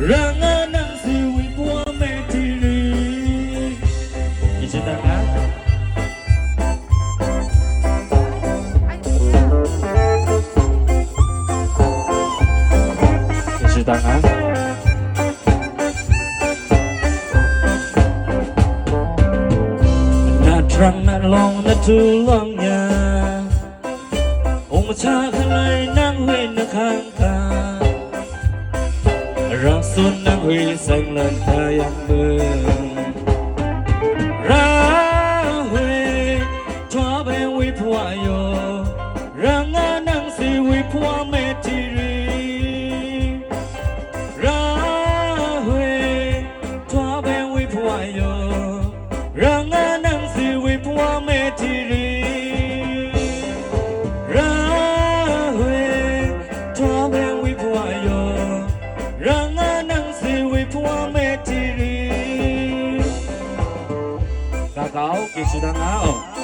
Rangan g siwi o a m e t i i Isita k t a a n t r n g n l o n a o n g n y a Umasa ka n a nang h u w na kangkang ရာစွန်နဝေဆိုင်လန်ထာယံဘေရာဝေထွားပဲဝေဖွာယောရာငါနန်းစီဝေဖွာမေတီရီရာဝေထွားပဲဝေဖွာယောရာငါနန်းစီဝေဖွာမေတီရီ Trump Cacau, que isso danar, ó. Oh.